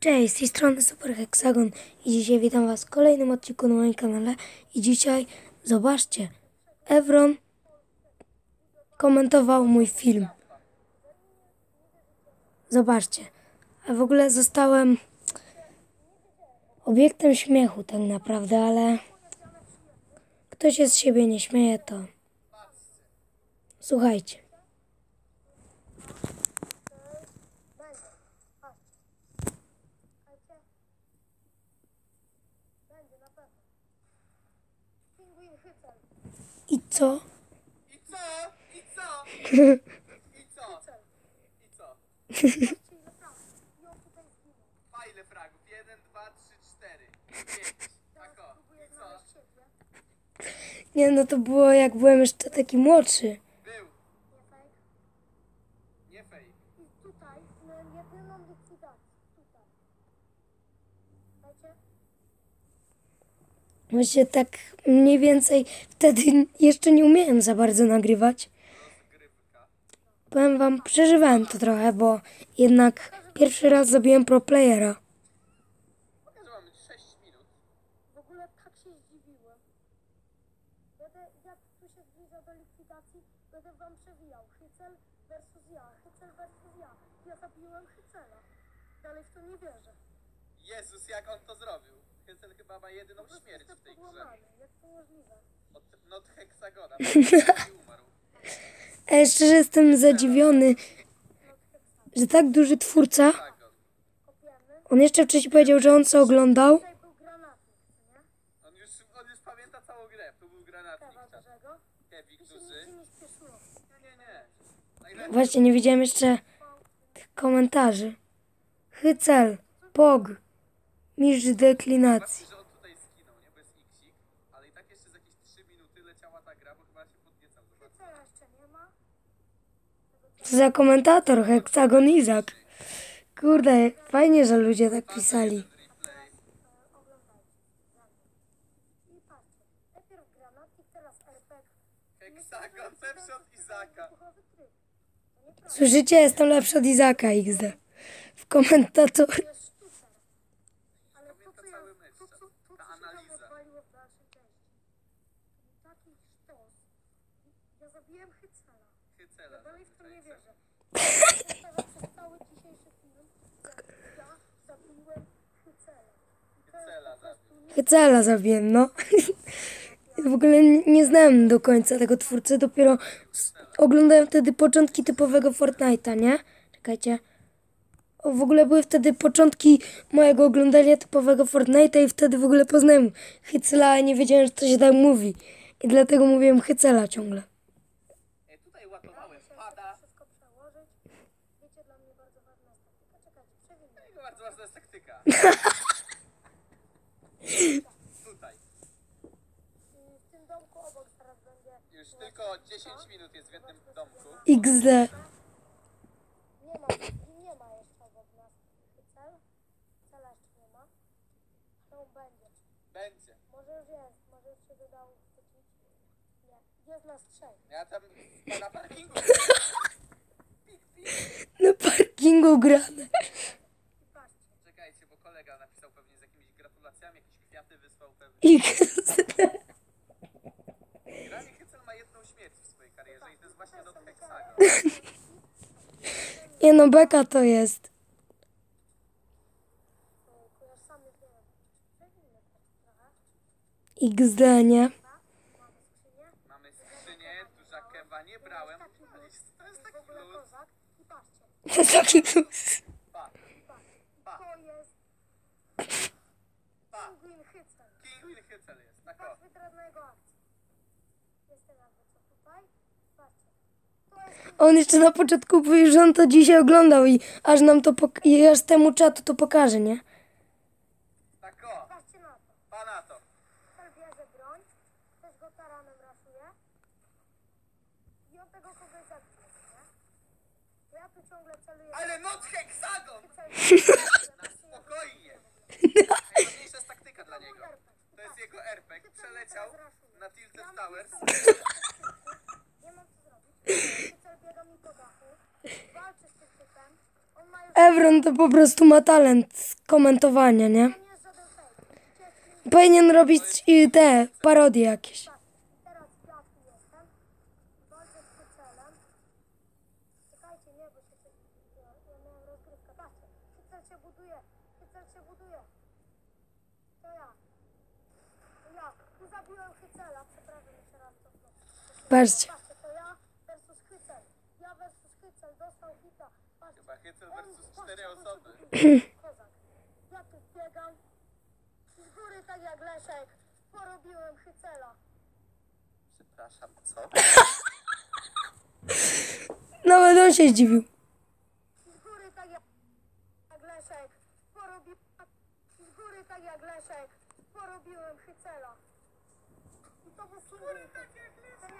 Cześć, z tej strony Super Hexagon i dzisiaj witam Was w kolejnym odcinku na moim kanale i dzisiaj zobaczcie, Evron komentował mój film. Zobaczcie, a w ogóle zostałem obiektem śmiechu tak naprawdę, ale kto się z siebie nie śmieje to słuchajcie. Będzie na pewno. Pingwin hycel. I co? I co? I co? I co? I co? Ma ile fragów? 1, 2, 3, 4, 5. Tak o. I co? Nie no to było jak byłem jeszcze taki młodszy. Był. Nie fake. I tutaj miałem jedyną likwidację. Tutaj. Wiecie? Właśnie tak mniej więcej wtedy jeszcze nie umiałem za bardzo nagrywać. Powiem wam, przeżywałem to trochę, bo jednak pierwszy raz zabiłem pro playera. Mogę, że mamy 6 minut. W ogóle tak się zdziwiłem. Będę, jak tu się zbliża do likwidacji, będę wam przewijał. Hycel versus ja. Hycel versus ja. Ja zabiłem Hycela. Dalej w to nie wierzę. Jezus, jak on to zrobił. Ma jedyną prostu śmierć jestem w tej grze. Jak to możliwe? Od not heksagona. I umarł. Ja szczerze jestem zadziwiony, że tak duży twórca, on jeszcze wcześniej powiedział, że on co oglądał. Tutaj był granatnik, co nie? On już, on już pamięta całą grę. Tu był granatnik. Kevik duży. nie. Właśnie nie widziałem jeszcze tych komentarzy. Hycel, Pog, mistrz deklinacji. Zobaczcie, że on tutaj skinął, nie? Bez xik. Ale i tak jeszcze z jakieś 3 minuty leciała ta gra, bo chyba się podniecał. Hycela jeszcze nie ma. Co za komentator, Hexagon Izak. Kurde, fajnie, że ludzie tak pisali. Heksagon, lepszy od Izaka. Słyszycie, jestem lepszy od Izaka XD. W komentator. To jest sztucer. Ale to, Pamięta co ja, cały mecz, to, ta- co, to, ta co się tam analiza. odwaliło w dalszej części. Czyli taki sztos. Ja zabiłem Hycela. Hycela. Ja dalej w to nie wierzę. Przedstawia przez cały dzisiejszy film, ja zabiłem Hycela. Hycela nie Hycela zabiłem, no. W ogóle nie znałem do końca tego twórcy, dopiero oglądałem wtedy początki typowego Fortnite'a, nie? Czekajcie. O, w ogóle były wtedy początki mojego oglądania typowego Fortnite'a i wtedy w ogóle poznałem Hycela, ale nie wiedziałem, że to się tak mówi. I dlatego mówiłem Hycela ciągle. Tutaj ładowałem, Muszę pada. wszystko przełożyć. Wiecie, dla mnie bardzo ważna jest taktyka. Czekajcie, przewinę. Jego bardzo ważna jest taktyka. Tutaj. I w tym domku obok zaraz będzie... Już tylko 10 minut jest w jednym domku. XD. Nie ma, nie ma jeszcze obok nas cel. Cela jeszcze nie ma. Będzie. Będzie. Może już jest, może już się dodało Nie, jest nas trzech. Ja tam na parkingu. Pik, pik. Na parkingu. I patrzcie, Czekajcie, bo kolega napisał pewnie z jakimiś gratulacjami, jakieś kwiaty wysłał pewnie. XD. Granie Hycel ma jedną śmierć w swojej karierze i to jest właśnie do Hexagon. Nie no, beka to jest. to ja sam nie wiem. Przewinę tak trochę. XD, nie? Mamy skrzynię. Mamy skrzynię, kewa, nie brałem. Taki luz. To jest To jest w taki luz. kozak. I patrzcie, Taki luz. Pa, i patrzcie. Pa. To jest pa. Penguin Hycel. King Hycel jest, tak o. Patrzmy teraz na jego akcję. Jestem jakby co tutaj. Patrzcie. To jest On jeszcze na początku mówił, że on to dzisiaj oglądał i aż nam to pok- i aż temu czatu to pokaże, nie? Tak o. Patrzcie na to. Pa na to. Cel bierze broń, też go taranem raszuje i on tego kogoś zabije, nie? To ja tu ciągle celuję. Ale not Hexagon! Cel Na spokojnie. Najważniejsza jest taktyka dla niego. To jest jego RPG. Przeleciał na Tilted Towers. Nie mam co zrobić. Cel biega mi po dachu, walczy z tym typem. On ma już Evron to po prostu ma talent komentowania, nie? Powinien robić y, te parodie jakieś. Teraz ja tu jestem. Walczę z Hycelem. Czekajcie, nie, bo się... Ja, ja miałem rozgrywkę. Patrzcie, Hycel się buduje. Hycel się buduje. To ja. To ja. Tu zabiłem Hycela. Przepraszam, jeszcze raz to. Patrzcie. Patrzcie, to ja versus Hycel. Ja versus Hycel. Dostał hita. Patrzcie. Chyba Hycel On- versus cztery osoby. Kozak. Ja tu biegam. Z góry tak jak Leszek. Porobiłem Hycela. Przepraszam, co? Nawet on się zdziwił.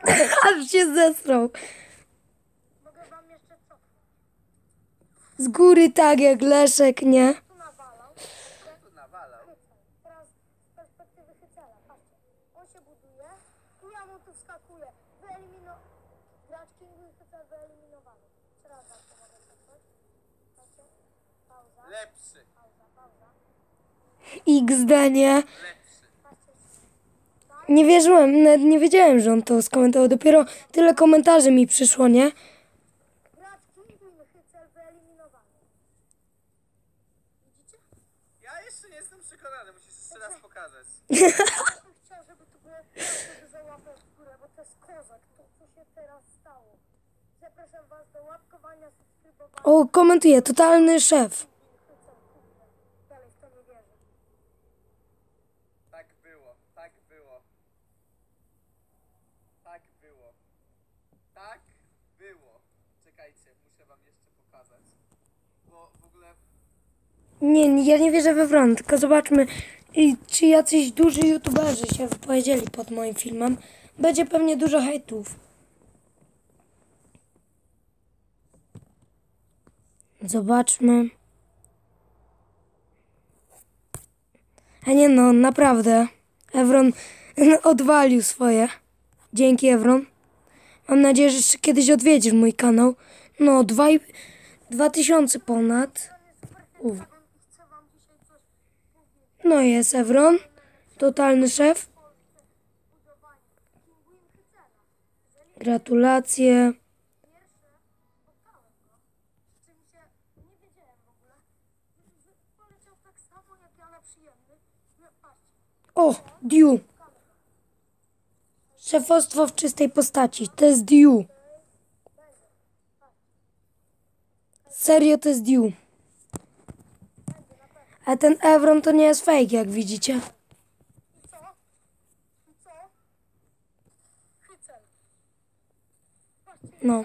Aż się zesrał. Z góry tak jak Leszek, nie? Tu nawalał. Tu nawalał. Hycel. Teraz z perspektywy Hycela. Patrzcie. On się buduje. I ja mu tu wskakuję. Wyelimino... Gracz Kingu i Hycel wyeliminowany. Jeszcze raz wam to mogę cofnąć. Patrzcie. Pauza. Lepszy. XD, nie? Nie wierzyłem, nawet nie wiedziałem, że on to skomentował. Dopiero tyle komentarzy mi przyszło, nie? Ja jeszcze nie jestem przekonany, musisz jeszcze raz pokazać. Ja bym chciał, żeby tu było w górę, bo to jest kozak. To, co się teraz stało. Zapraszam was do łapkowania, subskrybowania. O, komentuje, totalny szef. Hycel, kurde. Dalej w to nie wierzę. Tak było, tak było. Tak było. Tak było. Czekajcie, muszę wam jeszcze pokazać. Bo w ogóle Nie, nie, ja nie wierzę we Wron, tylko zobaczmy, i czy jacyś duży youtuberzy się wypowiedzieli pod moim filmem. Będzie pewnie dużo hejtów. Zobaczmy. A nie no, naprawdę. Evron odwalił swoje. Dzięki Evron. Mam nadzieję, że jeszcze kiedyś odwiedzisz mój kanał. No, dwa, dwa tysiące ponad. Uf. I chcę wam dzisiaj coś powiedzieć. No jest Evron, totalny szef. Gratulacje. O, Diu. Szefostwo w czystej postaci. To jest Diu. Serio, to jest Diu. A ten Evron to nie jest fake, jak widzicie. No.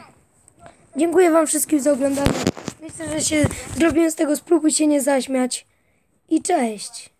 Dziękuję wam wszystkim za oglądanie. Myślę, że się zrobiłem z tego. Spróbuj się nie zaśmiać. I cześć.